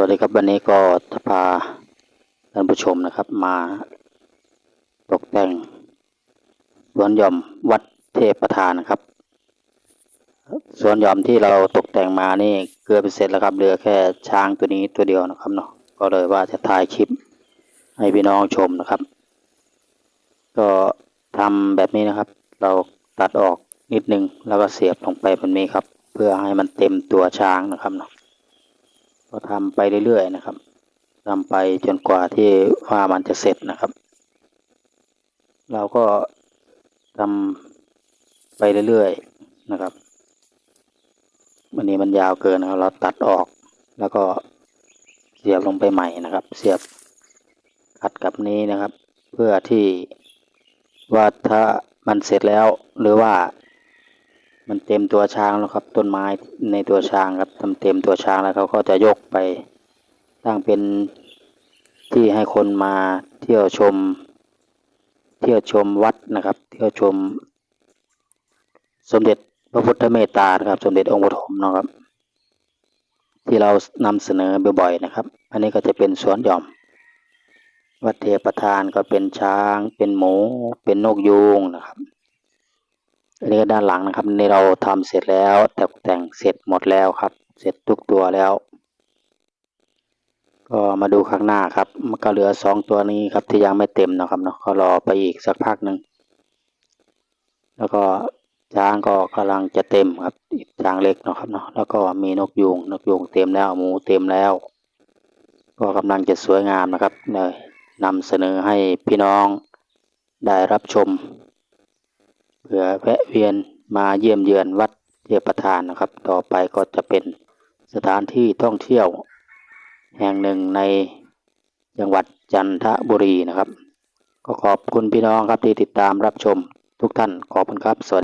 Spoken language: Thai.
วัสดีครับวันนี้ก็จะพาท่านผู้ชมนะครับมาตกแต่งสวนหย่อมวัดเทพประธานนะครับสวนหย่อมที่เราตกแต่งมานี่เกือบเสร็จแล้วครับเหลือแค่ช้างตัวนี้ตัวเดียวนะครับเนาะก็เลยว่าจะถ่ายคลิปให้พี่น้องชมนะครับ ก็ทำแบบนี้นะครับ เราตัดออกนิดนึงแล้วก็เสียบลงไปแบบนี้ครับ เพื่อให้มันเต็มตัวช้างนะครับเนาะ ก็ทำไปเรื่อยๆนะครับทำไปจนกว่าที่ว่ามันจะเสร็จนะครับ เราก็ทำไปเรื่อยๆนะครับวันนี้มันยาวเกินนะครับ เราตัดออกแล้วก็เสียบลงไปใหม่นะครับ เสียบขัดกับนี้นะครับ เพื่อที่ว่าถ้ามันเสร็จแล้วหรือว่า มันเต็มตัวช้างแล้วครับ ต้นไม้ในตัวช้างครับทำเต็มตัวช้างแล้วเขาก็จะยกไปตั้งเป็นที่ให้คนมาเที่ยวชม เที่ยวชมวัดนะครับ เที่ยวชม สมเด็จพระพุทธเมตตาครับ สมเด็จองค์ปฐมนะครับ ที่เรานำเสนอบ่อยๆนะครับ อันนี้ก็จะเป็นสวนหย่อม วัดเทพประธานก็เป็นช้าง เป็นหมู เป็นนกยูงนะครับ อันนี้ก็ด้านหลังนะครับนี่เราทำเสร็จแล้วแต่แต่งเสร็จหมดแล้วครับ เสร็จทุกตัวแล้ว ก็มาดูข้างหน้าครับมันก็เหลือสองตัวนี้ครับที่ยังไม่เต็มนะครับเนาะก็รอไปอีกสักพักหนึ่งแล้วก็ช้างก็กำลังจะเต็มครับช้างเล็กเนาะครับเนาะแล้วก็มีนกยูงนกยูงเต็มแล้วหมูเต็มแล้ว ก็กำลังจะสวยงามนะครับเลยนำเสนอให้พี่น้องได้รับชม เพื่อแวะเวียนมาเยี่ยมเยือนวัดเทพประทานนะครับ ต่อไปก็จะเป็นสถานที่ท่องเที่ยว แห่งหนึ่งในจังหวัดจันทบุรีนะครับ ก็ขอบคุณพี่น้องครับที่ติดตามรับชมทุกท่านขอบคุณครับสวัสดี